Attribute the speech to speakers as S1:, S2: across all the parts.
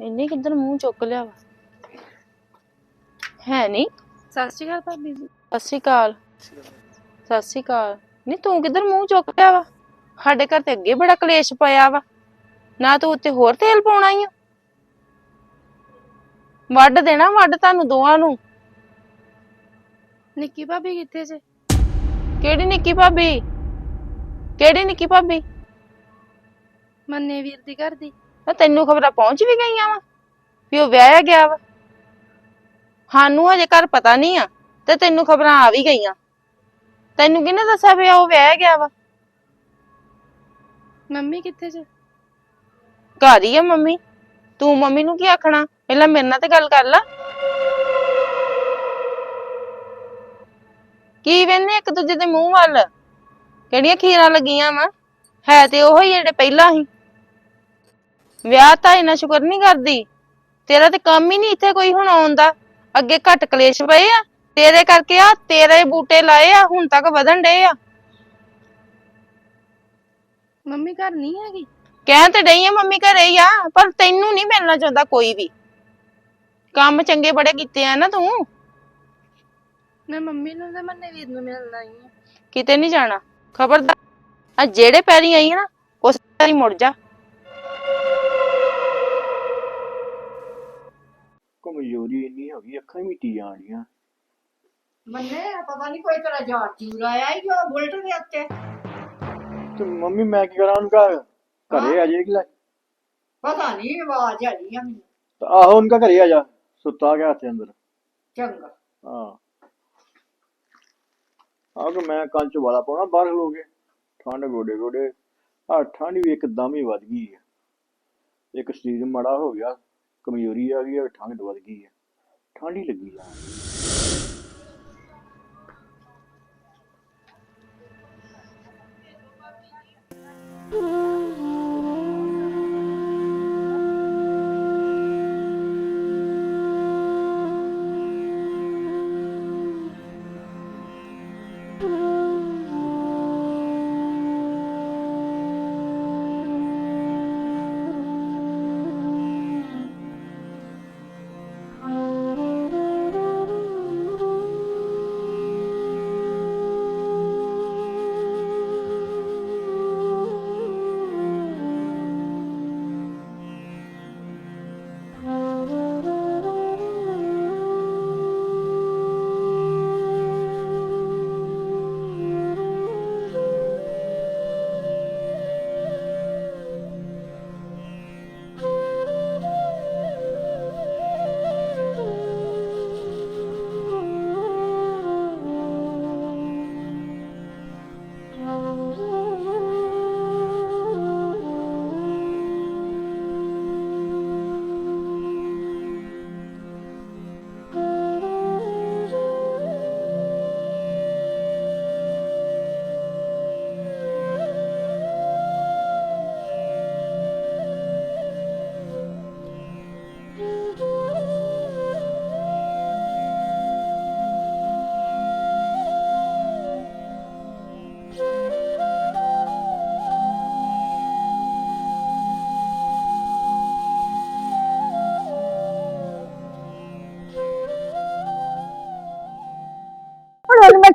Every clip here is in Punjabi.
S1: ਇੰਨੇ ਕਿੱਧਰ ਮੂੰਹ ਚੁੱਕ ਲਿਆ ਵਾ? ਹੈ ਨਹੀਂ
S2: ਸਤਿ ਸ਼੍ਰੀ ਅਕਾਲ ਭਾਬੀ ਜੀ।
S1: ਸਤਿ ਸ਼੍ਰੀ ਅਕਾਲ। ਸਤਿ ਸ਼੍ਰੀ ਅਕਾਲ। ਨਹੀਂ ਤੂੰ ਕਿੱਧਰ ਮੂੰਹ ਚੁੱਕ ਲਿਆ ਵਾ? ਸਾਡੇ ਘਰ ਤੇ ਅੱਗੇ ਬੜਾ ਕਲੇਸ਼ ਪਿਆ ਵਾ। ਨਾ ਤੂੰ ਉੱਤੇ ਹੋਰ ਤੇਲ ਪਾਉਣਾ ਹੀ ਆ। ਵੱਢ ਦੇਣਾ ਵੱਢ ਤੁਹਾਨੂੰ ਦੋਵਾਂ ਨੂੰ।
S2: ਨਿੱਕੀ ਭਾਬੀ ਕਿੱਥੇ ਜੇ?
S1: ਕਿਹੜੀ ਨਿੱਕੀ ਭਾਬੀ? ਕਿਹੜੀ ਨਿੱਕੀ ਭਾਬੀ?
S2: ਮੰਨੇ ਵੀਰ ਦੀ ਘਰ ਦੀ।
S1: ਤਾਂ ਤੈਨੂੰ ਖਬਰਾਂ ਪਹੁੰਚ ਵੀ ਗਈਆਂ ਵਾ ਵੀ ਉਹ ਵਿਆਹਿਆ ਗਿਆ ਵਾ। ਸਾਨੂੰ ਹਜੇ ਘਰ ਪਤਾ ਨਹੀਂ ਆ ਤੇ ਤੈਨੂੰ ਖਬਰਾਂ ਆ ਵੀ ਗਈਆਂ। ਤੈਨੂੰ ਕਿਹਨੇ ਦੱਸਿਆ ਵੀ ਉਹ ਵਿਆਹਿਆ ਗਿਆ ਵਾ?
S2: ਮੰਮੀ ਕਿੱਥੇ ਜੇ?
S1: ਘਰ ਹੀ ਆ ਮੰਮੀ। ਤੂੰ ਮੰਮੀ ਨੂੰ ਕੀ ਆਖਣਾ? ਪਹਿਲਾਂ ਮੇਰੇ ਨਾਲ ਤੇ ਗੱਲ ਕਰ ਲੈ। ਕੀ ਵੇਨੇ ਇੱਕ ਦੂਜੇ ਦੇ ਮੂੰਹ ਵੱਲ? ਕਿਹੜੀਆਂ ਖੀਰਾਂ ਲੱਗੀਆਂ ਵਾ? ਹੈ ਤੇ ਉਹ ਹੀ ਜਿਹੜੇ ਪਹਿਲਾਂ ਸੀ। ਵਿਆਹ ਤਾਂ ਇਹਨਾਂ ਸ਼ੁਕਰ ਨਹੀਂ ਕਰਦੀ। ਤੇਰਾ ਤੇ ਕੰਮ ਹੀ ਨਹੀਂ ਇੱਥੇ ਕੋਈ ਹੁਣ ਆਉਂਦਾ ਅੱਗੇ ਘੱਟ ਕਲੇਸ਼ ਪਏ ਆ। ਤੇਰੇ ਕਰਕੇ ਆ ਤੇਰੇ ਬੂਟੇ ਲਾਏ ਆ ਹੁਣ ਤੱਕ ਵਧਣ ਡੇ ਆ।
S2: ਮੰਮੀ ਘਰ ਨਹੀਂ ਹੈਗੀ?
S1: ਕਹਿ ਤੇ ਡਈ ਆ ਮੰਮੀ ਘਰੇ ਹੀ ਆ ਪਰ ਤੈਨੂੰ ਨਹੀਂ ਮਿਲਣਾ ਚਾਹੁੰਦਾ ਕੋਈ ਵੀ। ਕੰਮ ਚੰਗੇ ਬੜੇ ਕੀਤੇ ਆ ਨਾ ਤੂੰ।
S2: ਮੈਂ ਮੰਮੀ ਨੂੰ ਤੇ ਮੰਨੇ ਵੀਰ ਨੂੰ ਮਿਲਣ ਆਈ ਹਾਂ
S1: ਕਿਤੇ ਨਹੀਂ ਜਾਣਾ। ਖਬਰਦਾਰ ਆ ਜਿਹੜੇ ਪੈਰੀ ਆਈ ਆ ਨਾ ਉਸ ਪੈਰੀ ਮੁੜ ਜਾ।
S3: ਕਮਜ਼ੋਰੀ ਇੰਨੀ ਹੋ ਗਈ ਅੱਖਾਂ ਮਿਟੀ ਜਾਣੀਆਂ
S4: ਮੰਨੇ ਪਤਾ ਨਹੀਂ ਕੋਈ ਤਰ੍ਹਾਂ ਜਾਟ ਜੂਰ ਆਇਆ ਹੀ ਜੋ ਬੁਲਟ ਦੇ ਉੱਤੇ।
S3: ਤੇ ਮੰਮੀ ਮੈਂ ਕੀ ਕਰਾਂ ਉਨਕਾ ਘਰੇ? ਆ ਜਾਏਗੀ ਲੈ?
S4: ਪਤਾ ਨਹੀਂ ਆਵਾਜ਼ ਆਈ ਆ ਮੈਨੂੰ।
S3: ਤਾਂ ਆਹੋ ਉਨਕਾ ਘਰੇ ਆ ਜਾ। ਸੁੱਤਾ ਗਿਆ ਹੱਥੇ ਅੰਦਰ।
S4: ਚੰਗਾ।
S3: ਹਾਂ। ਆਹ ਕਿ ਮੈਂ ਕੰਚ ਵਾਲਾ ਪਾਉਣਾ ਬਾਹਰ ਖਲੋ ਕੇ। ਠੰਡ ਗੋਡੇ ਗੋਡੇ। ਆ ਠੰਡ ਵੀ ਇੱਕਦਮ ਹੀ ਵੱਧ ਗਈ ਹੈ ਇੱਕ ਸਰੀਰ ਮਾੜਾ ਹੋ ਗਿਆ। ਕਮਜ਼ੋਰੀ ਆ ਗਈ ਆ ਠੰਡ ਵੱਧ ਗਈ ਹੈ ਠੰਡ ਹੀ ਲੱਗੀ ਆ।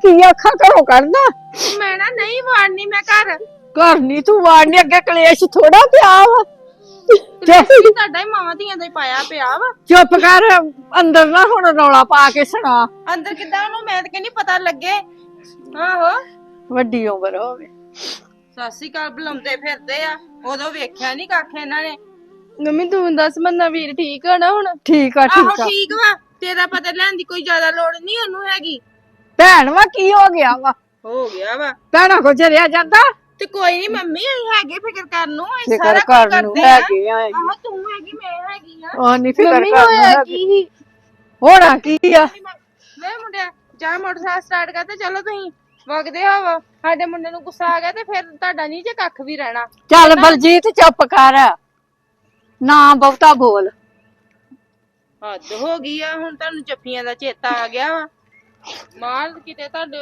S4: ਕੀ ਆਖਾਂ ਘਰੋਂ ਕੱਢਦਾ?
S1: ਮੈਂ ਨਾ ਨਹੀਂ ਵਾੜਨੀ ਮੈਂ ਘਰ।
S4: ਘਰ ਨਹੀਂ ਤੂੰ ਵਾੜਨੀ ਅੱਗੇ ਕਲੇਸ਼ ਥੋੜਾ ਪਿਆ ਵਾ।
S1: ਕਲੇਸ਼ ਵੀ ਤੁਹਾਡਾ ਹੀ ਮਾਵਾਂ ਧੀਆਂ ਦਾ ਹੀ ਪਾਇਆ ਪਿਆ ਵਾ।
S4: ਚੁੱਪ ਕਰ ਅੰਦਰ ਨਾ ਹੁਣ ਰੌਲਾ ਪਾ ਕੇ ਸੁਣਾ।
S1: ਅੰਦਰ ਕਿੱਦਾਂ ਉਹਨੂੰ ਮੈਂ ਤਾਂ ਕਹਿੰਦੀ ਪਤਾ ਲੱਗੇ। ਆਹੋ।
S4: ਵੱਡੀ ਉਮਰ ਹੋਵੇ
S1: ਸਤਿ ਸ਼੍ਰੀ ਅਕਾਲ ਬੁਲਾਉਂਦੇ ਫਿਰਦੇ ਆ। ਉਦੋਂ ਵੇਖਿਆ ਨਹੀਂ ਕੱਖ ਇਹਨਾਂ ਨੇ।
S2: ਮੰਮੀ ਤੂੰ ਦੱਸ ਮੰਨਾ ਵੀਰ ਠੀਕ ਆ ਨਾ ਹੁਣ?
S4: ਠੀਕ ਆ
S1: ਆਹੋ
S4: ਠੀਕ ਆ।
S1: ਠੀਕ ਵਾ। ਤੇਰਾ ਪਤਾ ਲੈਣ ਦੀ ਕੋਈ ਜ਼ਿਆਦਾ ਲੋੜ ਨਹੀਂ ਉਹਨੂੰ ਹੈਗੀ।
S4: ਭੈਣ ਵਾ ਕੀ ਹੋ ਗਿਆ ਵਾ?
S1: ਹੋ ਗਿਆ ਵਾ।
S4: ਭੈਣਾਂ ਕੋ ਜਰਿਆ ਜਾਂਦਾ?
S1: ਤੇ ਕੋਈ ਨਹੀਂ ਮੰਮੀ ਅਸੀਂ ਹੈਗੇ ਫਿਕਰ ਕਰਨ ਨੂੰ ਅਸੀਂ
S4: ਫਿਕਰ
S1: ਸਾਰਾ ਕੁਝ
S4: ਕਰਨ ਨੂੰ
S1: ਕਰਦੇ ਆ
S4: ਹੈਗੇ ਆ
S1: ਆਹੋ ਤੂੰ ਹੈਗੀ ਮੈਂ ਹੈਗੀ ਆ।
S4: ਉਹ ਨਹੀਂ ਫਿਕਰ
S2: ਮੰਮੀ
S4: ਕਰਨ
S2: ਹੋਇਆ
S4: ਨੂੰ
S2: ਕੀ ਸੀ?
S4: ਹੋਣਾ ਕੀ ਆ?
S1: ਵੇ ਮੁੰਡਿਆ ਜਾ ਮੋਟਰਸਾਈਕਲ ਸਟਾਰਟ ਕਰ ਤੇ ਚਲੋ ਤੁਸੀਂ ਵਗਦੇ ਹੋਵੋ। ਸਾਡੇ ਮੁੰਡੇ ਨੂੰ ਗੁੱਸਾ ਆ ਗਿਆ ਤੇ ਫਿਰ ਤੁਹਾਡਾ ਨਹੀਂ ਜੇ ਕੱਖ ਵੀ ਰਹਿਣਾ।
S4: ਚੱਲ ਬਲਜੀਤ ਚੁੱਪ ਕਰ। ਨਾ ਬਹੁਤਾ ਬੋਲ।
S1: ਹੱਦ ਹੋ ਗਈ ਆ ਹੁਣ ਤੁਹਾਨੂੰ ਜੱਫੀਆਂ ਦਾ ਚੇਤਾ ਆ ਗਿਆ ਵਾ। ਮਾਲ ਕਿਤੇ ਤੁਹਾਡੇ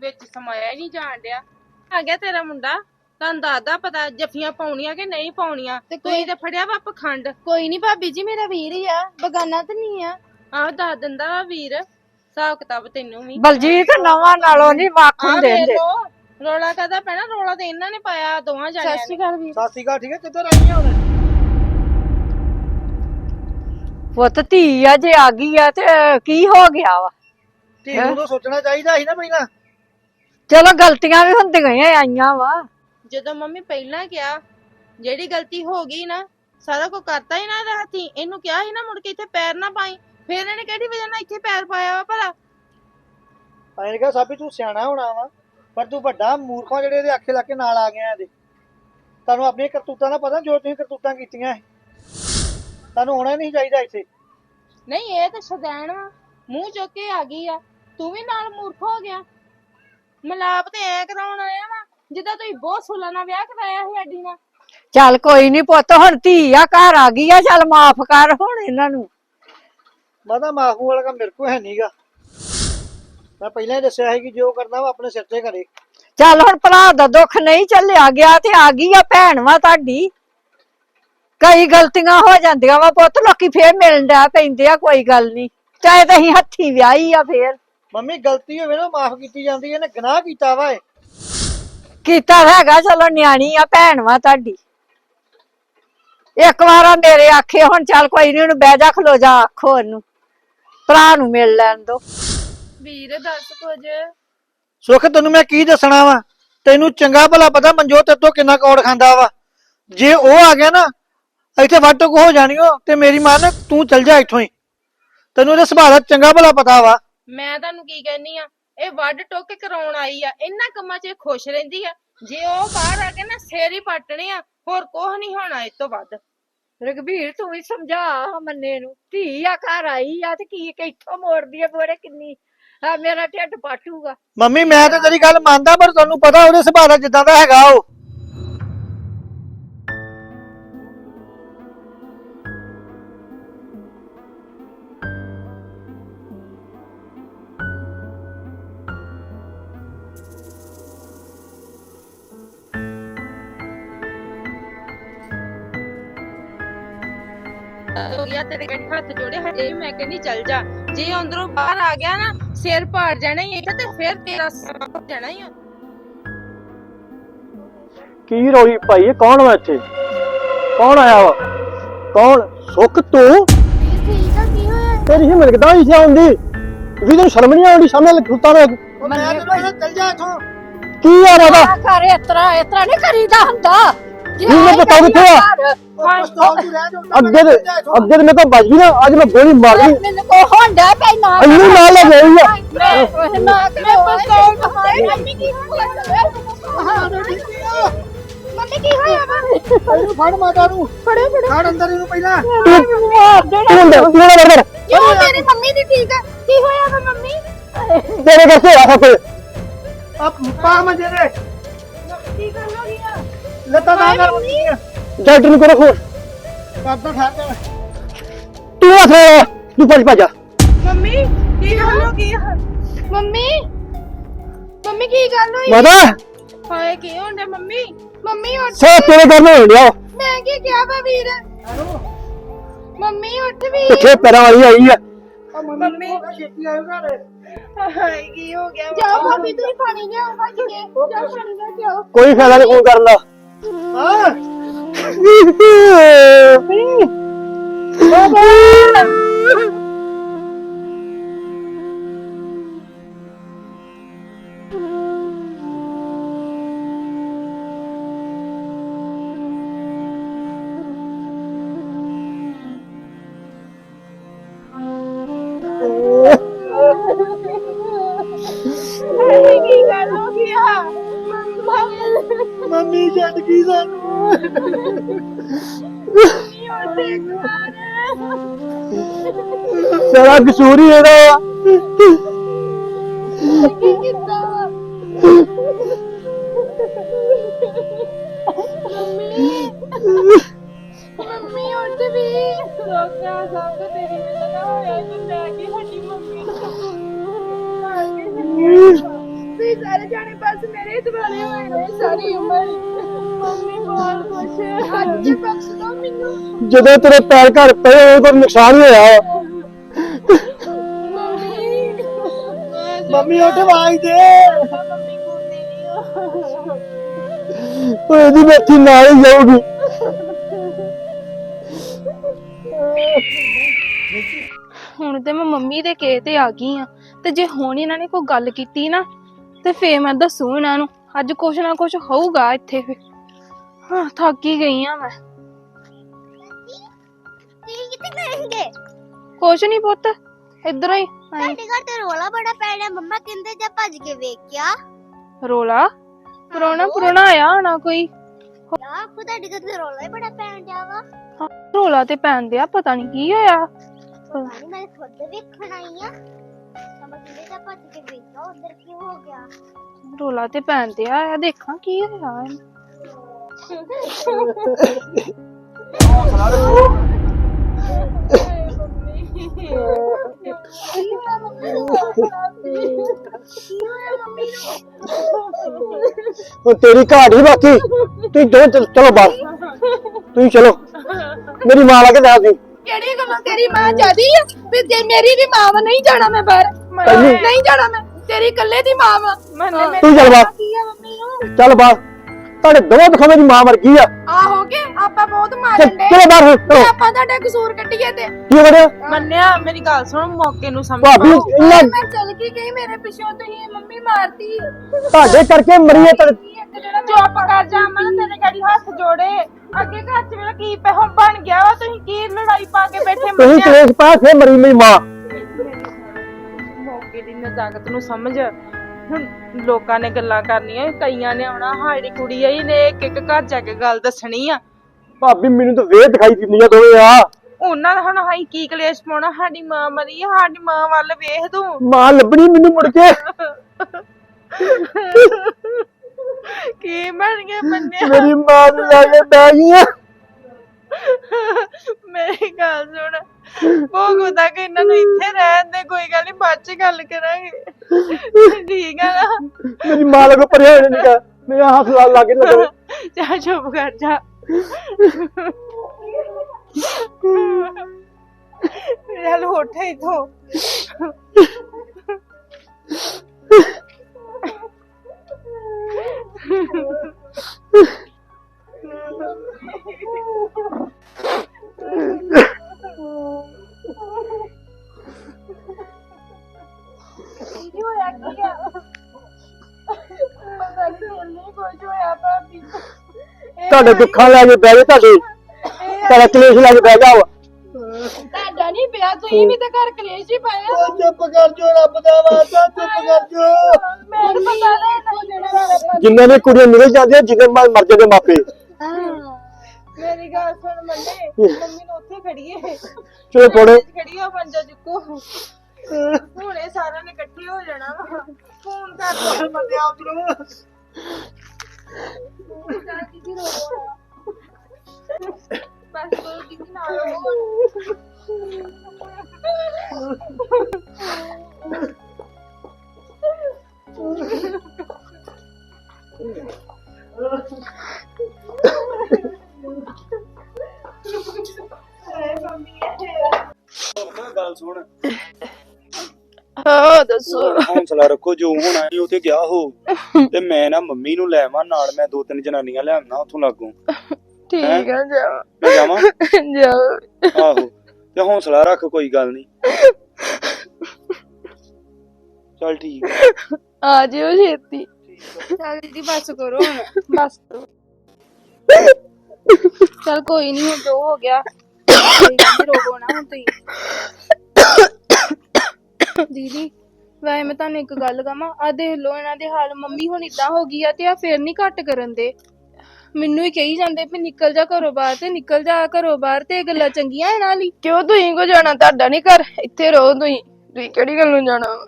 S1: ਵਿੱਚ ਸਮਾਇਆ ਹੀ ਨਹੀਂ ਜਾਣ ਡਿਆ। ਆ ਗਿਆ ਤੇਰਾ ਮੁੰਡਾ ਤੁਹਾਨੂੰ ਦੱਸਦਾ ਪਤਾ ਜੱਫੀਆਂ ਪਾਉਣੀਆਂ ਕਿ ਨਹੀਂ ਪਾਉਣੀਆਂ।
S5: ਤੇ
S1: ਤੁਸੀਂ
S5: ਕੋਈ-
S1: ਤੇ ਫੜਿਆ ਵਾ ਪਖੰਡ।
S5: ਕੋਈ ਨਹੀਂ ਭਾਬੀ ਜੀ ਮੇਰਾ ਵੀਰ ਹੀ ਆ ਬਗਾਨਾ ਤਾਂ ਨਹੀਂ ਆ।
S1: ਆਹ ਦੱਸ ਦਿੰਦਾ ਵਾ ਵੀਰ ਹਿਸਾਬ ਕਿਤਾਬ ਤੈਨੂੰ ਵੀ।
S4: ਬਲਜੀਤ ਨਵਾਂ ਨਾਲੋਂ ਨਹੀਂ ਵੱਖ
S1: ਆਹ ਵੇਖ
S4: ਹੁੰਦੇ।
S1: ਲੋ ਰੋਲਾ ਕਦਾ ਪੈਣਾ? ਰੋਲਾ ਤੇ ਇਹਨਾਂ ਨੇ ਪਾਇਆ ਦੋਵਾਂ
S5: ਸਤਿ
S1: ਜਾਣਿਆਂ
S5: ਸ਼੍ਰੀ
S1: ਨੇ
S5: ਅਕਾਲ ਵੀਰ।
S6: ਸਤਿ ਸ਼੍ਰੀ ਅਕਾਲ ਠੀਕ ਹੈ? ਕਿੱਧਰ ਆਈਆਂ ਹੁਣ?
S4: ਪੁੱਤ ਧੀ ਆ ਜੇ ਆ ਗਈ ਆ ਤੇ ਕੀ ਹੋ ਗਿਆ ਵਾ?
S6: ਧੀ ਨੂੰ ਤਾਂ ਸੋਚਣਾ ਚਾਹੀਦਾ ਸੀ ਨਾ ਪਹਿਲਾਂ
S4: ਚਲੋ ਗਲਤੀਆਂ ਵੀ ਹੁੰਦੀਆਂ ਹੀ ਆਈਆਂ ਵਾ।
S1: ਜਦੋਂ ਮੰਮੀ ਪਹਿਲਾਂ ਕਿਹਾ ਜਿਹੜੀ ਗਲਤੀ ਹੋ ਗਈ ਨਾ ਸਾਰਾ ਕੁਝ ਕਰਤਾ ਹੀ ਨਾ ਇਹਦੇ ਹੱਥੀ ਇਹਨੂੰ ਕਿਹਾ ਸੀ ਨਾ ਮੁੜ ਕੇ ਇੱਥੇ ਪੈਰ ਨਾ ਪਾਈ। ਫੇਰ ਇਹਨੇ ਕਿਹੜੀ ਵਜ੍ਹਾ ਨਾਲ ਇੱਥੇ ਪੈਰ ਪਾਇਆ ਵਾ ਭਲਾ?
S6: ਐਂ ਕਿਹਾ ਸਾਬੀ ਤੂੰ ਸਿਆਣਾ ਹੋਣਾ ਵਾ ਪਰ ਤੂੰ ਵੱਡਾ ਮੂਰਖਾਂ ਜਿਹੜੇ ਇਹਦੇ ਆਖੇ ਲਾ ਕੇ ਨਾਲ ਆ ਗਿਆ ਇਹਦੇ। ਤੁਹਾਨੂੰ ਆਪਣੀਆਂ ਕਰਤੂਤਾਂ ਦਾ ਪਤਾ ਜੋ ਤੁਸੀਂ ਕਰਤੂਤਾਂ ਕੀਤੀਆਂ ਇਹ। ਤੁਹਾਨੂੰ ਹੋਣਾ ਨਹੀਂ ਚਾਹੀਦਾ ਇੱਥੇ।
S1: ਨਹੀਂ ਇਹ ਤਾਂ ਸ਼ਦੈਣ ਵਾ। ਮੂੰਹ ਚੁੱਕ ਕੇ ਆ ਗਈ ਆ। ਤੂੰ ਵੀ ਨਾਲ ਮੂਰਖ ਹੋ ਗਿਆ। ਮਲਾਪ ਤੇ ਐ ਕਰਾਉਣ ਆਇਆ ਵਾ ਜਿੱਦਾਂ ਤੁਸੀਂ ਬਹੁਤ ਸੁਲਾ ਨਾਲ ਵਿਆਹ ਕਰਾਇਆ ਸੀ ਸਾਡੀ ਨਾਲ।
S4: ਚੱਲ ਕੋਈ ਨਹੀਂ ਪੁੱਤ ਹੁਣ ਧੀ ਆ ਘਰ ਆ ਗਈ ਆ ਚੱਲ ਮਾਫ ਕਰ ਹੁਣ ਇਹਨਾਂ ਨੂੰ।
S6: ਮਾਤਾ ਮਾਫੂ ਵਾਲਾ ਕੰਮ ਮੇਰੇ ਕੋਲ ਹੈ ਨਹੀਂਗਾ ਮੈਂ ਪਹਿਲਾਂ ਹੀ ਦੱਸਿਆ ਸੀ ਕਿ ਜੋ ਕਰਨਾ ਵਾ ਆਪਣੇ ਸਿਰ ਤੇ ਕਰੇ।
S4: ਚੱਲ ਹੁਣ ਭਰਾ ਦਾ ਦੁੱਖ ਨਹੀਂ ਚੱਲਿਆ ਗਿਆ ਤੇ ਆ ਗਈ ਆ ਭੈਣ ਵਾ ਤੁਹਾਡੀ। ਕਈ ਗਲਤੀਆਂ ਹੋ ਜਾਂਦੀਆਂ ਵਾ ਪੁੱਤ ਲੋਕੀ ਫੇਰ ਮਿਲਣ ਡਿਆ ਪੈਂਦੇ ਆ ਕੋਈ ਗੱਲ ਨਹੀਂ ਚਾਹੇ ਤਾਂ ਅਸੀਂ ਹੱਥੀ ਵਿਆਹੀ ਆ ਫੇਰ।
S6: ਮੰਮੀ ਗਲਤੀ ਹੋਵੇ ਨਾ ਮਾਫ ਕੀਤੀ ਜਾਂਦੀ ਹੈ ਇਹਨੇ ਗੁਨਾਹ ਕੀਤਾ ਵਾ ਇਹ।
S4: ਕੀਤਾ ਹੈਗਾ ਚਲੋ ਨਿਆਣੀ ਆ ਭੈਣ ਵਾ ਤੁਹਾਡੀ। ਇੱਕ ਵਾਰਾ ਮੇਰੇ ਆਖੇ ਹੁਣ ਚੱਲ ਕੋਈ ਨਹੀਂ ਉਹਨੂੰ ਬਹਿ ਜਾ ਖਲੋ ਜਾ ਆਖੋ ਉਹਨੂੰ। ਭਰਾ ਨੂੰ ਮਿਲ ਲੈਣ ਦੋ।
S5: ਵੀਰ ਦੱਸ ਕੁਝ।
S6: ਸੁੱਖ ਤੈਨੂੰ ਮੈਂ ਕੀ ਦੱਸਣਾ ਵਾ? ਤੈਨੂੰ ਚੰਗਾ ਭਲਾ ਪਤਾ ਮਨਜੋਤ ਤੇਰੇ ਤੋਂ ਕਿੰਨਾ ਕੌੜ ਖਾਂਦਾ ਵਾ। ਜੇ ਉਹ ਆ ਗਿਆ ਨਾ ਇੱਥੇ ਵੱਟਕ ਹੋ ਜਾਣੀ ਓ ਤੇ ਮੇਰੀ ਮਾਂ ਨੇ ਤੂੰ ਚਲ ਜਾ ਇੱਥੋਂ ਹੀ। ਤੈਨੂੰ ਇਹਦੇ ਸੁਭਾਅ ਦਾ ਚੰਗਾ ਭਲਾ ਪਤਾ ਵਾ।
S1: ਮੈਂ ਤੁਹਾਨੂੰ ਕੀ ਕਹਿਨੀ ਆ ਇਹ ਵੱਡ ਟੋਕ ਕਰਾਉਣ ਆਈ ਆ ਇਹਨਾਂ ਕੰਮਾਂ 'ਚ ਇਹ ਖੁਸ਼ ਰਹਿੰਦੀ ਆ। ਜੇ ਉਹ ਬਾਹਰ ਆ ਕੇ ਨਾ ਸਿਰ ਹੀ ਪੱਟਣੇ ਆ ਹੋਰ ਕੁਝ ਨਹੀਂ ਹੋਣਾ ਇਸ ਤੋਂ ਵੱਧ।
S4: ਰਗਵੀਰ ਤੂੰ ਵੀ ਸਮਝਾ ਮੰਨੇ ਨੂੰ ਧੀ ਆ ਘਰ ਆਈ ਆ ਤੇ ਕੀ ਕਿੱਥੋਂ ਮੋੜਦੀ ਆ ਬੋਰੇ ਕਿੰਨੀ? ਆ ਮੇਰਾ ਢਿੱਡ ਪਾਟੂਗਾ।
S6: ਮੰਮੀ ਮੈਂ ਤਾਂ ਤੇਰੀ ਗੱਲ ਮੰਨਦਾ ਪਰ ਤੁਹਾਨੂੰ ਪਤਾ ਉਹਦੇ ਸੁਭਾਅ ਦਾ ਜਿੱਦਾਂ ਦਾ ਹੈਗਾ ਉਹ।
S1: ਗਿਆ ਤੇਰੇ ਗੱਡੀ ਹੱਥ ਜੋੜੇ ਹਜੇ ਵੀ ਮੈਂ ਕਹਿੰਦੀ ਚੱਲ ਜਾ। ਜੇ ਅੰਦਰੋਂ ਬਾਹਰ ਆ ਗਿਆ ਨਾ ਸਿਰ ਪਾੜ ਜਾਣਾ ਹੀ ਇੱਥੇ ਤੇ ਫਿਰ ਤੇਰਾ ਸਮਾਂ ਹੋ ਜਾਣਾ ਹੀ ਆ।
S7: ਕੀ ਰੋਈ ਭਾਈ ਇਹ ਕੌਣ ਵਾ ਇੱਥੇ? ਕੌਣ ਆਇਆ ਵਾ? ਕੌਣ? ਸੁੱਖ ਤੂੰ?
S5: ਠੀਕ ਆ ਕੀ ਹੋਇਆ
S7: ਤੇਰੀ ਹਿੰਮਤ ਕਿਦਾਂ ਇੱਥੇ ਆਉਂਦੀ ਵੀ ਤੈਨੂੰ ਸ਼ਰਮ ਨਹੀਂ ਆਉਂਦੀ ਸਾਹਮਣੇ ਖੁੱਤਾ ਨੇ
S6: ਉਹ ਮੈਂ ਤੈਨੂੰ ਚਲ ਜਾ ਇੱਥੋਂ।
S7: ਕੀ ਆ ਰਹਾ
S4: ਆ ਕਰ ਇਤਰਾ ਇਤਰਾ ਨਹੀਂ ਕਰੀਦਾ ਹੁੰਦਾ। ਜੇ
S7: ਮੈਨੂੰ
S4: ਆਈ
S7: ਬਤਾਓ ਕਿੱਥੇ ਆ?
S4: ਘਰ,
S6: ਉਹ ਪਿਸਤੌਲ ਤੂੰ ਰਹਿ ਜਾ
S7: ਅੱਗੇ ਦੇ ਅੱਗੇ ਦੇ ਮੈਂ ਤਾਂ ਬਚ ਗਈ ਨਾ ਅੱਜ ਮੈਂ ਗੋਲੀ ਮਾਰ ਗਈ
S4: ਮੈਨੂੰ ਕੋ ਹੁੰਦਾ ਪੈ ਨਾ
S7: ਇੰਨੀ ਨਾਲ ਲੱਗ ਗਈ ਆ
S4: ਮੈਂ ਨਾ ਕਰੋ ਪਸਤੌਲ ਬਹਾਏ ਮੰਮੀ ਕੀ ਹੋਇਆ ਮੰਮੀ ਕੀ ਹੋਇਆ ਵਾ
S6: ਇਹਨੂੰ ਫੜ ਮਾਤਾ ਨੂੰ ਫੜੋ ਫੜੋ ਫੜ ਅੰਦਰ ਇਹਨੂੰ ਪਹਿਲਾਂ
S4: ਤੂੰ ਮਾਰ ਦੇਣਾ
S7: ਤੂੰ ਅੰਦਰ ਤੂੰ ਅੰਦਰ ਅੰਦਰ
S5: ਕਿਉਂ ਮੇਰੀ ਮੰਮੀ ਦੀ ਠੀਕ ਆ ਕੀ ਹੋਇਆ ਵਾ ਮੰਮੀ
S7: ਤੇਰੇ ਕਰਕੇ ਹੋਇਆ ਸਭ ਕੁਝ
S6: ਆ ਪਾ ਮੰਜੇ ਦੇ
S5: ਕੀ ਗੱਲ ਹੋ ਗਈ ਆ
S6: ਲੱਤਾਂ ਨਾ ਕਰ ਮੰਮੀ।
S7: ਡਾਕਟਰ ਨੂੰ ਕਰੋ ਫੋਨ?
S6: ਕਰਦਾ ਠਹਿਰ ਜਾ।
S7: ਤੂੰ ਆ ਥਾ ਤੂੰ ਭੱਜ ਭੱਜ ਜਾ।
S1: ਮੰਮੀ ਕੀ ਗੱਲ ਹੋ ਗਈ ਆ?
S5: ਮੰਮੀ ਮੰਮੀ ਕੀ ਗੱਲ ਹੋਈ?
S7: ਮਾਤਾ।
S1: ਹਾਏ ਕੀ ਹੋਣ ਡਿਆ ਮੰਮੀ?
S5: ਮੰਮੀ ਉੱਠ
S7: ਸਭ ਤੇਰੇ ਕਰਨੇ ਹੋ ਗਿਆ
S5: ਮੈਂ ਕੀ ਕਿਹਾ ਵਾ ਵੀਰ? ਮੰਮੀ ਉੱਠ ਵੀ।
S7: ਪਿੱਛੇ ਪੈਰਾਂ ਵਾਲੀ ਆਈ ਆ।
S6: ਮੰਮੀ ਛੇਤੀ ਆਇਓ ਘਰ।
S1: ਹਾਏ ਕੀ ਹੋ ਗਿਆ
S5: ਜਾਓ ਭਾਬੀ ਤੁਸੀਂ ਪਾਣੀ ਲਿਆਓ ਭੱਜ ਕੇ। ਜਾਓ ਪਾਣੀ ਲੈ ਕੇ ਆਓ।
S7: ਕੋਈ ਫਾਇਦਾ ਨਹੀਂ ਫੋਨ ਕਰਨ ਦਾ।
S6: ਹਾਂ
S5: ਕੀ
S6: ਮੰਮੀ ਛੱਡ ਗਈ ਸਾਨੂੰ।
S7: ਸਾਰਾ ਕਸੂਰ ਹੀ ਇਹਦਾ ਵਾ।
S5: ਵੀ ਸਾਰੇ ਜਾਣੇ ਬਸ ਮੇਰੇ ਦੁਆਲੇ ਹੋਏ ਨੇ ਸਾਰੀ ਉਮਰ। ਹੋਰ ਕੁਛ। ਅੱਜ ਬਖਸ਼ ਦੋ ਮੈਨੂੰ।
S7: ਜਦੋਂ ਤੇਰੇ ਪੈਰ ਘਰ ਪਏ ਉਹ ਕੋਈ ਨੁਕਸਾਨ ਹੀ ਹੋਇਆ।
S5: ਮੰਮੀ।
S7: ਮੰਮੀ ਉੱਠ ਆਵਾਜ਼ ਦੇ।
S5: ਮੰਮੀ ਕੁੰਦੀ ਨਹੀਂ
S7: ਇਹਦੀ ਬੈਠੀ ਨਾਲ ਹੀ ਜਾਊਗੀ।
S5: ਹੁਣ ਤੇ ਮੈਂ ਮੰਮੀ ਦੇ ਕੇ ਤੇ ਆ ਗਈ ਆ। ਤੇ ਜੇ ਹੁਣ ਇਹਨਾਂ ਨੇ ਕੋਈ ਗੱਲ ਕੀਤੀ ਨਾ ਤੇ ਫੇਰ ਮੈਂ ਦੱਸੂ ਇਹਨਾਂ ਨੂੰ ਅੱਜ ਕੁਛ ਨਾ ਕੁਛ ਹੋਊਗਾ ਇੱਥੇ ਫੇਰ। ਹਾਂ ਥੱਕ ਹੀ ਗਈ ਆ ਮੈਂ।
S8: ਤੁਸੀਂ ਕਿੱਥੇ
S5: ਕੁਛ ਨਹੀਂ ਪੁੱਤ ਇਧਰੋਂ ਹੀ। ਆਈ।
S8: ਤੁਹਾਡੇ ਘਰ ਤੇ ਰੋਲਾ? ਬੜਾ ਪੈ ਰਿਹਾ ਮੰਮਾ ਕਹਿੰਦੇ ਜਾ ਭੱਜ ਕੇ ਵੇਖ ਕਿਆ
S5: ਰੋਲਾ ਪੁਰਾਣਾ ਪੁਰਾਣਾ ਆਇਆ ਹੋਣਾ ਕੋਈ?
S8: ਯਾ ਆਪੂ ਤੁਹਾਡੇ ਘਰ ਤੇ ਰੋਲਾ ਹੀ ਬੜਾ ਪੈਣ ਡਿਆ ਵਾ
S5: ਹਾਂ, ਰੋਲਾ ਤੇ ਪੈਣ ਦਿਆ ਪਤਾ ਨਹੀਂ ਕੀ ਹੋਇਆ।
S8: ਪਾਣੀ ਮੈਂ ਖੁਦ ਵੇਖਣ ਆਈ ਆ। ਮੰਮਾ ਕਹਿੰਦੇ ਜਾ ਭੱਜ ਕੇ ਵੇਖਾ ਉਧਰ ਕੀ ਹੋ ਗਿਆ?
S5: ਰੋਲਾ ਤੇ ਪੈਣ ਦਿਆ ਆ ਦੇਖਾਂ ਕੀ ਹੋਇਆ ਇਹਨੂੰ।
S7: ਉਹ ਤੇਰੀ ਘਾਟ ਹੀ ਬਾਕੀ। ਤੁਸੀਂ ਦੋ ਚਲ- ਚਲੋ ਬਾਹਰ ਤੁਸੀਂ ਚਲੋ। ਮੇਰੀ ਮਾਂ ਲਾ ਕੇ ਦੱਸ ਦੀ।
S5: ਕਿਹੜੀ ਗੱਲੋਂ ਤੇਰੀ ਮਾਂ ਜਾਦੀ ਆ? ਵੀ ਜੇ ਮੇਰੀ ਵੀ ਮਾਂ ਵਾ ਨਹੀਂ ਜਾਣਾ ਮੈਂ ਬਾਹਰ। ਨਹੀਂ ਜਾਣਾ ਮੈਂ। ਤੇਰੀ ਇਕੱਲੇ ਦੀ ਮਾਂ ਵਾ। ਮੰਨੇ
S7: ਤੂੰ ਚੱਲ ਬਾਹਰ
S5: ਕੀ ਆ ਮੰਮੀ ਨੂੰ?
S7: ਚੱਲ ਬਾਹਰ ਤੁਹਾਡੇ ਦੋਵਾਂ ਦਿਖਾਵੇਂ ਦੀ ਮਾਂ ਮਰ ਗਈ ਆ।
S5: ਆਹੋ ਕੇ ਆਪਾਂ ਬਹੁਤ
S7: ਚੱਲ
S5: ਮਾਰਨ ਦੇ
S7: ਚਲੋ ਬਾਹਰ ਹੁਣ, ਚਲੋ
S5: ਆਪਾਂ ਤੁਹਾਡਾ ਕਸੂਰ ਕੱਢੀਏ ਤੇ।
S7: ਕੀ ਗਿਆ
S1: ਮੰਨਿਆ ਮੇਰੀ ਗੱਲ ਸੁਣ ਮੌਕੇ ਨੂੰ ਸਮਝ।
S7: ਭਾਬੀ ਇੰਨਾ
S5: ਮੈਂ ਚੱਲ ਕੇ ਗਈ ਮੇਰੇ ਪਿੱਛੋਂ ਤੁਸੀਂ ਮੰਮੀ ਮਾਰਤੀ।
S7: ਤੁਹਾਡੇ ਕਰਕੇ ਮਰੀਏ ਤੇ
S1: ਚੁੱਪ ਕਰ ਜਾ ਮਨ ਤੇਰੇ ਗਾੜੀ ਹੱਥ ਜੋੜੇ। ਅੱਗੇ ਘਰ ਚ ਮੇਰਾ ਕੀ ਪਹਿਮ ਬਣ ਗਿਆ ਵਾ ਤੁਸੀਂ ਕੀ ਲੜਾਈ ਪਾ ਕੇ ਬੈਠੇ
S7: ਤੁਸੀਂ
S1: ਮੰਨਿਆ
S7: ਕਲੇਸ਼ ਪਾ ਫੇਰ ਮਰੀ ਮੇਰੀ ਮਾਂ।
S1: ਮੌਕੇ ਦੀ ਨਜ਼ਾਕਤ ਨੂੰ ਸਮਝ। ਹੁਣ ਲੋਕਾਂ ਨੇ ਗੱਲਾਂ ਕਰਨੀਆਂ ਕਈਆਂ ਨੇ ਆਉਣਾ ਸਾਡੀ ਕੁੜੀ ਆਈ ਨੇ ਇੱਕ ਇੱਕ ਘਰ ਜਾ ਕੇ ਗੱਲ ਦੱਸਣੀ ਆ।
S7: ਭਾਬੀ ਮੈਨੂੰ ਤਾਂ ਵੇਹ ਦਿਖਾਈ ਦਿੰਦੀਆਂ ਦੋਵੇਂ ਆ।
S1: ਉਹਨਾਂ ਦਾ ਹੁਣ ਅਸੀਂ ਕੀ ਕਲੇਸ਼ ਪਾਉਣਾ ਸਾਡੀ ਮਾਂ ਮਰੀ ਆ ਸਾਡੀ ਮਾਂ ਵੱਲ ਵੇਖ ਤੂੰ।
S7: ਮਾਂ ਲੱਭਣੀ ਮੈਨੂੰ ਮੁੜ ਕੇ।
S1: ਕੀ ਬਣ ਗਿਆ
S7: ਮੇਰੀ ਮਾਂ ਨੂੰ ਲੈ ਕੇ ਬਹਿ ਗਈਆਂ।
S1: ਮੇਰੀ ਗੱਲ ਸੁਣ। ਭੋਗੋ ਤੱਕ ਇਹਨਾਂ ਨੂੰ ਇੱਥੇ ਰਹਿਣ ਦੇ ਕੋਈ ਗੱਲ ਨਹੀਂ ਬਾਅਦ ਚ ਗੱਲ ਕਰਾਂਗੇ। ਠੀਕ ਆ ਨਾ?
S7: ਮੇਰੀ ਮਾਂ ਲੱਗੋ ਪਰੇ ਹੋਣੇ ਨਹੀਂ ਕਾ ਮੇਰਾ ਹੱਥ ਲਾ ਲਾ ਕੇ ਲੱਗੋ
S1: ਜਾ ਚੁੱਪ ਕਰ ਜਾ। ਚੱਲ ਉੱਠ ਇਥੋਂ।
S5: ਕੀ ਹੋਇਆ ਕੀ ਆ ਪਤਾ ਨਹੀਂ ਮੈਨੂੰ ਕੁਝ ਹੋਇਆ ਭਾਬੀ
S7: ਤੁਹਾਡੇ ਦੁੱਖਾਂ ਲੈ ਕੇ ਬਹਿ ਗਏ ਤੁਹਾਡੇ ਤੁਹਾਡਾ ਕਲੇਸ਼ ਲੈ ਕੇ ਬਹਿ ਗਿਆ
S5: ਨਹੀਂ ਪਿਆ ਤੁਸੀਂ ਵੀ ਤਾਂ ਘਰ ਕਲੇਸ਼ ਹੀ ਪਾਇਆ।
S7: ਚੁੱਪ ਕਰ ਜੋ ਰੱਬ ਦਾ ਵਾਸਤਾ ਚੁੱਪ ਕਰ ਜੋ
S5: ਮੈਨੂੰ ਪਤਾ ਨਹੀਂ ਜਿਹੜਾ
S7: ਜਿੰਨਾਂ ਨੇ ਕੁੜੀਆਂ ਨਿਕਲ ਜਾਂਦੀਆਂ ਜਿੰਨੇ ਮਰ ਮਰ ਜਾਂਦੇ ਮਾਪੇ।
S1: ਮੇਰੀ ਗੱਲ ਸੁਣ ਮੰਨੇ ਮੰਮੀ ਨੂੰ ਉੱਥੇ ਖੜੀਏ।
S7: ਚਲੋ ਪੜੋ
S1: ਖੜੀ ਹੋ ਪੰਜਾ ਚੁੱਕੋ। ਹੁਣ ਇਹ ਸਾਰਿਆਂ ਨੇ ਇਕੱਠੇ ਹੋ ਜਾਣਾ ਵਾ। ਫੋਨ ਕਰ ਦੋ ਮੰਨੇ ਆਪ ਨੂੰ
S5: ਬਸ ਕੋਈ ਕਿਸੇ ਨਾਲ ਰੋ
S9: ਗੱਲ ਸੁਣ
S5: ਹਾਂ ਦੱਸੋ।
S9: ਹੌਂਸਲਾ ਰੱਖੋ ਜੋ ਹੋਣਾ ਉਥੇ ਗਿਆ ਹੋ। ਤੇ ਮੈਂ ਨਾ ਮੰਮੀ ਨੂੰ ਲੈ ਆਵਾਂ ਨਾਲ ਮੈਂ ਦੋ ਤਿੰਨ ਜਨਾਨੀਆਂ ਲੈ ਆਉਣਾ ਉਥੋਂ ਲਾਗੋਂ।
S5: ਠੀਕ ਆ ਜਾ
S9: ਮੈਂ ਜਾਵਾਂ?
S5: ਜਾ
S9: ਆਹੋ। ਤੇ ਹੌਂਸਲਾ ਰੱਖ ਕੋਈ ਗੱਲ ਨਹੀਂ। ਚੱਲ ਠੀਕ
S5: ਆ। ਜਿਓ ਛੇਤੀ। ਚੱਲ ਦੀਦੀ ਬਸ ਕਰੋ ਹੁਣ। ਬਸ ਕਰੋ। ਚੱਲ ਕੋਈ ਨਹੀਂ ਹੁਣ ਜੋ ਹੋ ਗਿਆ। ਕੋਈ ਗੱਲ ਨੀ, ਰੋਵੋ ਨਾ ਹੁਣ ਤੁਸੀਂ। ਦੀਦੀ ਵੈਸੇ ਮੈਂ ਤੁਹਾਨੂੰ ਇੱਕ ਗੱਲ ਕਹਾਂ ਆ ਦੇਖ ਲੋ ਇਹਨਾਂ ਦੇ ਹਾਲ ਮੰਮੀ ਹੁਣ ਇਦਾਂ ਹੋ ਗਈ ਆ ਤੇ ਆ ਫੇਰ ਨਹੀਂ ਘੱਟ ਕਰਨ ਦੇ। ਮੈਨੂੰ ਹੀ ਕਹੀ ਜਾਂਦੇ ਵੀ ਨਿਕਲ ਜਾ ਘਰੋਂ ਬਾਹਰ ਤੇ ਨਿਕਲ ਜਾ ਘਰੋਂ ਬਾਹਰ ਤੇ ਇਹ ਗੱਲਾਂ ਚੰਗੀਆਂ ਇਹਨਾਂ ਲਈ। ਕਿਉਂ ਤੁਸੀਂ ਕੋ ਜਾਣਾ? ਤੁਹਾਡਾ ਨਹੀਂ ਘਰ? ਇੱਥੇ ਰਹੋ ਤੁਸੀਂ। ਤੁਸੀਂ ਕਿਹੜੀ ਗੱਲ ਨੂੰ ਜਾਣਾ? ਵਾ?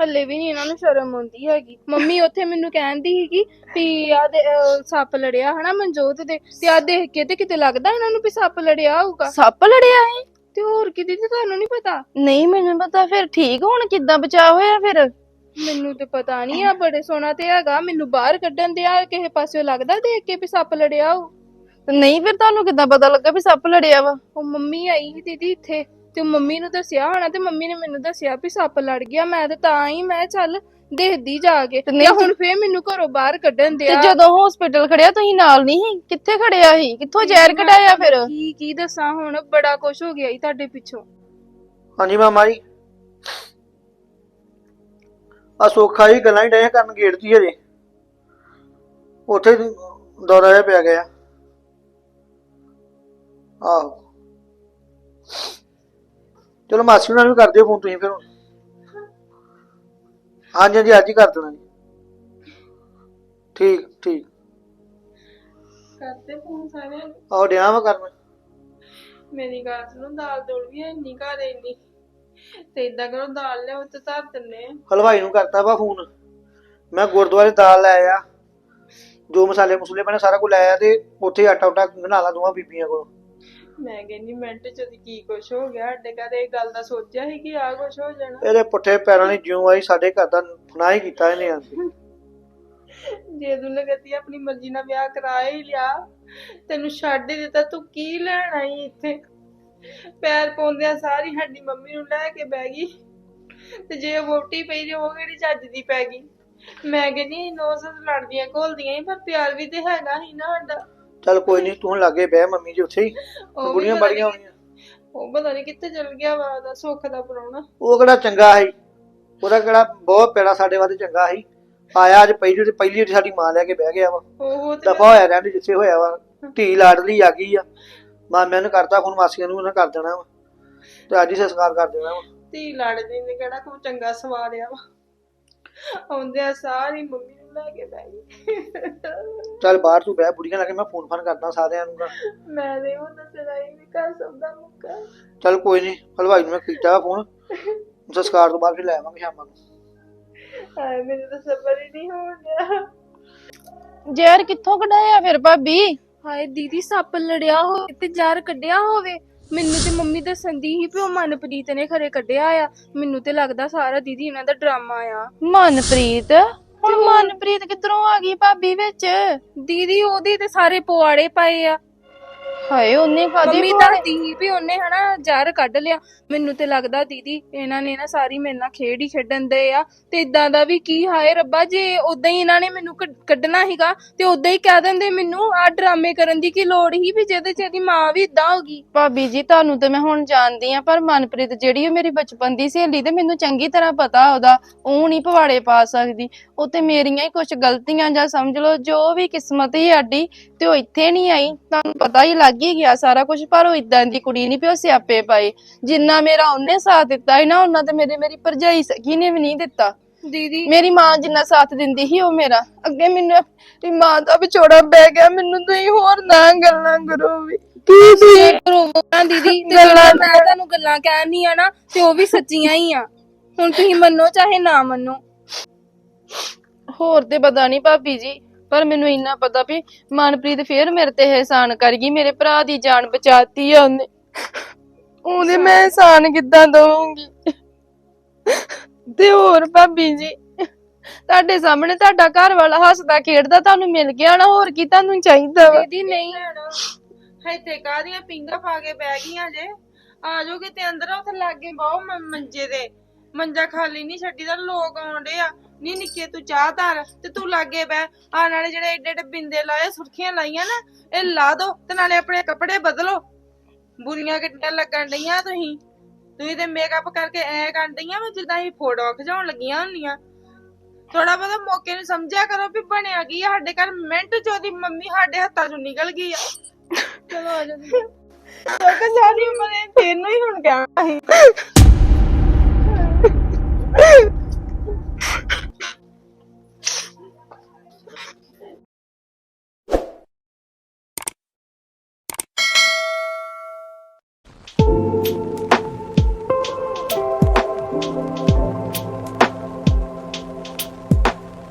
S5: ਹੱਲੇ ਵੀ ਨੀ ਇਹਨਾਂ ਨੂੰ ਸ਼ਰਮ ਆਉਂਦੀ ਹੈਗੀ। ਮੰਮੀ ਉੱਥੇ ਮੈਨੂੰ ਕਹਿੰਦੀ ਸੀਗੀ ਵੀ ਆ ਦੇ ਅਹ, ਸੱਪ ਲੜਿਆ ਹਨਾ ਮਨਜੋਤ ਦੇ। ਤੇ ਆ ਦੇਖ ਕੇ ਤੇ ਕਿਤੇ ਲੱਗਦਾ ਇਹਨਾਂ ਨੂੰ ਵੀ ਸੱਪ ਲੜਿਆ ਹੋਊਗਾ।
S1: ਸੱਪ ਲੜਿਆ ਹੈ
S5: ਤੇ ਹੋਰ ਕਿਤੇ ਤੇ ਤੁਹਾਨੂੰ ਨਹੀਂ ਪਤਾ?
S1: ਨਹੀਂ ਮੈਨੂੰ ਪਤਾ। ਫਿਰ ਠੀਕ ਹੁਣ ਕਿੱਦਾਂ ਬਚਾ ਹੋਇਆ ਫਿਰ?
S5: ਮੈਨੂੰ ਤੇ ਪਤਾ ਨਹੀਂ ਆ ਬੜੇ ਸੋਹਣਾ ਤੇ ਹੈਗਾ ਮੈਨੂੰ ਬਾਹਰ ਕੱਢਣ ਦਿਆ ਕਿਸੇ ਪਾਸਿਓਂ ਲੱਗਦਾ ਦੇਖ ਕੇ ਵੀ ਸੱਪ ਲੜਿਆ ਹੋ
S2: ਤੇ ਨਹੀਂ ਫਿਰ ਤੁਹਾਨੂੰ ਕਿੱਦਾਂ ਪਤਾ ਲੱਗਾ ਵੀ ਸੱਪ ਲੜਿਆ ਵਾ?
S5: ਉਹ ਮੰਮੀ ਆਈ ਸੀ ਦੀਦੀ ਇੱਥੇ ਤੇ ਮੰਮੀ ਨੂੰ ਦੱਸਿਆ ਹੋਣਾ ਤੇ ਮੰਮੀ ਨੇ ਮੈਨੂੰ ਦੱਸਿਆ ਵੀ ਸੱਪ ਲੜ ਗਿਆ ਮੈਂ ਤੇ ਤਾਂ ਹੀ ਮੈਂ ਚੱਲ ਦੇਖਦੀ ਜਾ ਕੇ ਤੇ
S2: ਨਹੀਂ
S5: ਹੁਣ ਫੇਰ ਮੈਨੂੰ ਘਰੋਂ ਬਾਹਰ ਕੱਢਣ
S2: ਤੇ
S5: ਦਿਆ।
S2: ਜਦੋਂ ਹਸਪੀਟਲ ਖੜਿਆ ਤੁਸੀਂ ਨਾਲ ਨਹੀਂ ਸੀ? ਕਿੱਥੇ ਖੜਿਆ ਸੀ? ਕਿੱਥੋਂ ਜ਼ਹਿਰ ਕਢਾਇਆ ਫਿਰ?
S5: ਕੀ ਕੀ ਦੱਸਾਂ ਹੁਣ ਬੜਾ ਕੁਝ ਹੋ ਗਿਆ ਈ ਤੁਹਾਡੇ ਪਿੱਛੋਂ।
S6: ਹਾਂਜੀ ਮਾਮਾ ਜੀ। ਆ ਸੋਖਾ ਜੀ ਗੱਲਾਂ ਹੀ ਡੇ ਕਰਨ ਗੇਟ ਦੀ ਹਜੇ। ਉੱਥੇ ਦੌਰਾ ਜਿਹਾ ਪਿਆ ਗਿਆ। ਆਹੋ। ਚਲੋ ਮਾਸੀ ਨਾਲ ਵੀ ਕਰ ਦਿਓ ਫੋਨ ਤੁਸੀਂ ਫਿਰ। ਹਾਂਜੀ ਹਾਂਜੀ ਅੱਜ ਹੀ ਕਰ ਦੇਣਾ ਜੀ। ਠੀਕ ਠੀਕ।
S5: ਕਰਦੇ ਫੋਨ ਸਾਰੇ
S6: ਆਹੋ ਡਿਆ ਵਾ ਕਰਨ।
S5: ਮੇਰੀ ਗੱਲ ਸੁਣੋ ਦਾਲ ਦੋਲ ਵੀ ਹੈ ਨਹੀਂ ਘਰ ਇੰਨੀ। ਤੇ ਇਦਾਂ ਕਰੋ ਦਾਲ ਲਿਆਓ ਤੇ ਧਰ ਦਿੰਨੇ ਆ।
S6: ਹਲਵਾਈ ਨੂੰ ਕਰਤਾ ਵਾ ਫੋਨ। ਮੈਂ ਗੁਰਦੁਆਰੇ ਦਾਲ ਲੈ ਆਇਆ। ਜੋ ਮਸਾਲੇ ਮਸੂਲੇ ਬਣੇ ਸਾਰਾ ਕੁਝ ਲੈ ਆਇਆ ਤੇ ਉੱਥੇ ਆਟਾ ਉਟਾ ਬਣਾ ਲਾ ਦੋਵਾਂ ਬੀਬੀਆਂ ਕੋਲ।
S5: ਮੈਂ ਕਹਿੰਦੀ ਮਿੰਟ ਚ ਉਹਦੀ ਕੀ ਕੁਛ ਹੋ ਗਿਆ? ਸਾਡੇ ਘਰ ਇਹ ਗੱਲ ਦਾ ਸੋਚਿਆ ਸੀ ਕਿ ਆ ਕੁਛ ਹੋ ਜਾਣਾ।
S6: ਇਹਦੇ ਪੁੱਠੇ ਪੈਰਾਂ ਦੀ ਜਿਉਂ ਆਈ ਸਾਡੇ ਘਰ ਦਾ ਨਾ ਹੀ ਕੀਤਾ ਇਹਨੇ ਆ
S5: ਜੇ ਤੂੰ ਲਗਤੀ ਆਪਣੀ ਮਰਜ਼ੀ ਨਾਲ ਵਿਆਹ ਕਰਾ ਹੀ ਲਿਆ ਤੈਨੂੰ ਛੱਡ ਹੀ ਦਿੱਤਾ ਤੂੰ ਕੀ ਲੈਣ ਆਈ ਇੱਥੇ? ਪੈਰ ਪਾਉਂਦਿਆਂ ਸਾਰੀ ਸਾਡੀ ਮੰਮੀ ਨੂੰ ਲੈ ਕੇ ਬਹਿ ਗਈ। ਤੇ ਜੇ ਵੋਟੀ ਪਈ ਜੇ ਉਹ ਕਿਹੜੀ ਚੱਜ ਦੀ ਪੈ ਗਈ? ਮੈਂ ਕਹਿੰਦੀ ਨੋਸ ਲੜਦੀਆਂ ਘੋਲਦੀਆਂ ਹੀ ਪਰ ਪਿਆਰ ਵੀ ਤੇ ਹੈਗਾ ਹੀ ਨਾ ਸਾਡਾ।
S6: ਚੱਲ ਕੋਈ ਨਹੀਂ ਤੂੰ ਲਾਗੇ ਬਹਿ ਮੰਮੀ ਜੀ ਉੱਥੇ ਹੀ।
S5: ਉਹ ਵੀ
S6: ਬੁੜੀਆਂ
S5: ਪਤਾ
S6: ਬੜੀਆਂ ਹੋਣੀਆਂ
S5: ਉਹ ਪਤਾ ਨਹੀਂ ਕਿੱਥੇ ਚਲ ਗਿਆ ਵਾ ਉਹਦਾ ਸੁੱਖ ਦਾ ਪਰੋਣਾ
S6: ਉਹ ਕਿਹੜਾ ਚੰਗਾ ਸੀ? ਉਹਦਾ ਕਿਹੜਾ ਬਹੁਤ ਪੈੜਾ ਸਾਡੇ ਵਾਸਤੇ ਚੰਗਾ ਸੀ। ਆਇਆ ਅੱਜ ਪਹਿਲੀ ਤੇ ਪਹਿਲੀ ਵਾਰੀ ਸਾਡੀ ਮਾਂ ਲੈ ਕੇ ਬਹਿ ਗਿਆ ਵਾ।
S5: ਉਹ ਤੇ
S6: ਦਫਾ ਹੋਇਆ ਰਹਿੰਦੇ ਜਿੱਥੇ ਹੋਇਆ ਵਾ। ਢੀ ਲਾਡਲੀ ਆ ਗਈ ਆ। ਮਾਮਿਆਂ ਨੂੰ ਕਰਤਾ ਹੁਣ ਮਾਸੀਆਂ ਨੂੰ ਉਹਨਾਂ ਕਰ ਦੇਣਾ ਵਾ। ਤੇ ਅੱਜ ਹੀ ਸੰਸਕਾਰ ਕਰ ਦੇਣਾ ਵਾ।
S5: ਧੀ ਲੜਦੀ ਨੇ ਕਿਹੜਾ ਕੋਈ ਚੰਗਾ ਸਵਾਰਿਆ ਵਾ। ਆਉਂਦੇ ਆ ਸਾਰੀ ਮੰਮੀ ਨੂੰ ਲੈ ਕੇ ਬਹਿ ਗਈ।
S6: ਚੱਲ ਬਾਹਰ ਤੂੰ ਬਹਿ ਬੁੜੀਆਂ ਲੱਗੇ ਮੈਂ ਫੋਨ ਫਾਨ ਕਰਦਾ ਸਾਰਿਆਂ ਨੂੰ ਨਾ।
S5: ਮੈਂ ਦੇ ਉਹ ਦੱਸਣਾ ਹੀ ਵੀ ਘਰ ਸਭ ਦਾ ਮੁੱਕਾ।
S6: ਚੱਲ ਕੋਈ ਨਹੀਂ ਹਲਵਾਈ ਨੂੰ ਮੈਂ ਕੀਤਾ ਵਾ ਫੋਨ। ਸੰਸਕਾਰ ਤੋਂ ਬਾਅਦ ਫਿਰ ਲੈ ਆਵਾਂਗੇ ਸ਼ਾਮਾਂ ਨੂੰ।
S5: ਹਾਏ ਮੈਨੂੰ ਤਾਂ ਸਬਰ ਹੀ ਨਹੀਂ ਹੋਣ ਡਿਆ।
S2: ਕਿੱਥੋਂ ਕਢਾਇਆ ਫਿਰ ਭਾਬੀ?
S5: ਹਾਏ ਦੀਦੀ ਸੱਪ ਲੜਿਆ ਹੋਵੇ ਤੇ ਜ਼ਹਿਰ ਕੱਢਿਆ ਹੋਵੇ। ਮੈਨੂੰ ਤੇ ਮੰਮੀ ਦੱਸਣ ਦੀ ਵੀ ਉਹ ਮਨਪ੍ਰੀਤ ਨੇ ਖਰੇ ਕੱਢਿਆ ਆ। ਮੈਨੂੰ ਤੇ ਲੱਗਦਾ ਸਾਰਾ ਦੀਦੀ ਇਹਨਾਂ ਦਾ ਡਰਾਮਾ ਆ।
S2: ਮਨਪ੍ਰੀਤ? ਹੁਣ ਮਨਪ੍ਰੀਤ ਕਿੱਧਰੋਂ ਆ ਗਈ ਭਾਬੀ ਵਿੱਚ?
S5: ਦੀਦੀ ਉਹਦੇ ਤੇ ਸਾਰੇ ਪਵਾੜੇ ਪਏ ਆ।
S2: ਹਾਏ ਉਹਨੇ ਕਾਦੀ
S5: ਮੰਮੀ ਦੱਸਦੀ ਸੀ ਵੀ ਉਹਨੇ ਹਨਾ ਜ਼ਹਿਰ ਕੱਢ ਲਿਆ। ਮੈਨੂੰ ਤੇ ਲੱਗਦਾ ਦੀਦੀ ਇਹਨਾਂ ਨੇ ਨਾ ਸਾਰੀ ਮੇਰੇ ਨਾਲ ਖੇਡ ਹੀ ਖੇਡਣ ਦੇ ਆ। ਤੇ ਇਦਾਂ ਦਾ ਵੀ ਕੀ ਹਾਏ ਰੱਬਾ ਜੇ ਉਦਾਂ ਹੀ ਇਹਨਾਂ ਨੇ ਮੈਨੂੰ ਕੱਢ- ਕੱਢਣਾ ਸੀਗਾ ਤੇ ਉਦਾਂ ਹੀ ਕਹਿ ਦਿੰਦੇ ਮੈਨੂੰ ਆ ਡਰਾਮੇ ਕਰਨ ਦੀ ਕੀ ਲੋੜ ਸੀ ਵੀ ਜਿਹਦੇ ਚ ਇਹਦੀ ਮਾਂ ਵੀ ਇਦਾਂ ਹੋ ਗਈ।
S2: ਭਾਬੀ ਜੀ ਤੁਹਾਨੂੰ ਤੇ ਮੈਂ ਹੁਣ ਜਾਣਦੀ ਆ ਪਰ ਮਨਪ੍ਰੀਤ ਜਿਹੜੀ ਉਹ ਮੇਰੀ ਬਚਪਨ ਦੀ ਸਹੇਲੀ ਤੇ ਮੈਨੂੰ ਚੰਗੀ ਤਰ੍ਹਾਂ ਪਤਾ ਉਹਦਾ ਉਹ ਨਹੀਂ ਪਵਾੜੇ ਪਾ ਸਕਦੀ। ਉਹ ਤੇ ਮੇਰੀਆਂ ਹੀ ਕੁਝ ਗਲਤੀਆਂ ਜਾਂ ਸਮਝ ਲਓ ਜੋ ਵੀ ਕਿਸਮਤ ਹੀ ਸਾਡੀ ਤੇ ਉਹ ਇੱਥੇ ਨਹੀਂ ਆਈ। ਤੁਹਾਨੂੰ ਪਤਾ ਹੀ ਲੱਗ ਹੀ ਗਿਆ ਸਾਰਾ ਕੁਝ ਪਰ ਉਹ ਇਦਾਂ ਦੀ ਕੁੜੀ ਨਹੀਂ ਪਿਓ ਸਿਆਪੇ ਪਾਏ। ਜਿੰਨਾ ਮੇਰਾ ਉਹਨੇ ਸਾਥ ਦਿੱਤਾ ਹੈ ਨਾ ਉਹਨਾਂ ਤੇ ਮੇਰੇ ਮੇਰੀ ਭਰਜਾਈ ਸਕੀ ਨੇ ਵੀ ਨਹੀਂ ਦਿੱਤਾ।
S5: ਦੀਦੀ।
S2: ਮੇਰੀ ਮਾਂ ਜਿੰਨਾ ਸਾਥ ਦਿੰਦੀ ਸੀ ਉਹ ਮੇਰਾ। ਅੱਗੇ ਮੈਨੂੰ ਆਪਣੀ ਮਾਂ ਦਾ ਵਿਛੋੜਾ ਪੈ ਗਿਆ ਮੈਨੂੰ ਤੁਸੀਂ ਹੋਰ ਨਾ ਗੱਲਾਂ ਕਰੋ ਵੀ। ਕੀ ਸੀ
S5: ਰੋਵਾਂ ਦੀਦੀ ਤੇ
S2: ਗੱਲਾਂ
S5: ਮੈਂ ਤੁਹਾਨੂੰ ਗੱਲਾਂ ਕਹਿਣੀ ਆ ਨਾ ਤੇ ਉਹ ਵੀ ਸੱਚੀਆਂ ਹੀ ਆ। ਹੁਣ ਤੁਸੀਂ ਮੰਨੋ ਚਾਹੇ ਨਾ ਮੰਨੋ।
S2: ਹੋਰ ਤੇ ਪਤਾ ਨਹੀਂ ਭਾਬੀ ਜੀ ਪਰ ਮੈਨੂੰ ਇੰਨਾ ਪਤਾ ਵੀ ਮਨਪ੍ਰੀਤ ਫੇਰ ਮੇਰੇ ਤੇ ਇਹਸਾਨ ਕਰ ਗਈ ਮੇਰੇ ਭਰਾ ਦੀ ਜਾਨ ਬਚਾਤੀ ਆ ਉਹਨੇ। ਉਹਦੇ ਮੈਂ ਇਹਸਾਨ ਕਿੱਦਾਂ ਦਵਾਂਗੀ ਤੇ ਹੋਰ ਭਾਬੀ ਜੀ ਤੁਹਾਡੇ ਸਾਹਮਣੇ ਤੁਹਾਡਾ ਘਰ ਵਾਲਾ ਹੱਸਦਾ ਖੇਡਦਾ ਤੁਹਾਨੂੰ ਮਿਲ ਗਿਆ ਨਾ ਹੋਰ ਕੀ ਤੁਹਾਨੂੰ ਚਾਹੀਦਾ ਵਾ?
S5: ਦੀਦੀ ਨਹੀਂ।
S1: ਇੱਥੇ ਕਾਹਦੀਆਂ ਪਿੰਗਾ ਪਾ ਕੇ ਬਹਿ ਗਈਆਂ ਜੇ। ਆ ਜਾਓ ਕਿਤੇ ਅੰਦਰ ਉੱਥੇ ਲਾਗੇ ਬਾਹੋ ਮੰਜੇ ਦੇ ਮੰਜਾ ਖਾਲੀ ਨਹੀਂ ਛੱਡੀਦਾ ਲੋਕ ਆਉਂਦੇ ਆ। ਨੀ ਨਿੱਕੇ, ਤੂੰ ਚਾਹ ਧਰ ਤੇ ਤੂੰ ਲਾਗੇ ਬਹਿ। ਆ ਨਾਲੇ ਜਿਹੜੇ ਏਡੇ ਏਡੇ ਬਿੰਦੇ ਲਾਏ, ਸੁਰਖੀਆਂ ਲਾਈਆਂ ਨਾ, ਇਹ ਲਾ ਦੋ ਤੇ ਨਾਲੇ ਆਪਣੇ ਕੱਪੜੇ ਬਦਲੋ। ਬੁਰੀਆਂ ਕਿੱਦਾਂ ਲੱਗਣ ਡਈਆਂ ਤੁਸੀਂ। ਤੁਸੀਂ ਤੇ ਮੇਕਅਪ ਕਰਕੇ ਐ ਕਰਨ ਡਈਆਂ ਵੀ ਜਿੱਦਾਂ ਹੀ ਫੋਟੋ ਖਿਚਾਉਣ ਲੱਗੀਆਂ ਹੁੰਦੀਆਂ। ਥੋੜਾ ਬਹੁਤਾ ਮੌਕੇ ਨੂੰ ਸਮਝਿਆ ਕਰੋ ਵੀ ਬਣਿਆ ਕੀ ਆ। ਸਾਡੇ ਘਰ ਮਿੰਟ ਚ ਉਹਦੀ ਮੰਮੀ ਸਾਡੇ ਹੱਥਾਂ ਚੋਂ ਨਿਕਲ ਗਈ ਆ। ਚਲੋ ਆ ਜਾਓ ਕਿਉਂਕਿ ਸਾਰੀ ਉਮਰ ਇਹ ਤੈਨੂੰ ਹੀ ਹੁਣ ਕਹਿਣਾ ਸੀ। Thank you.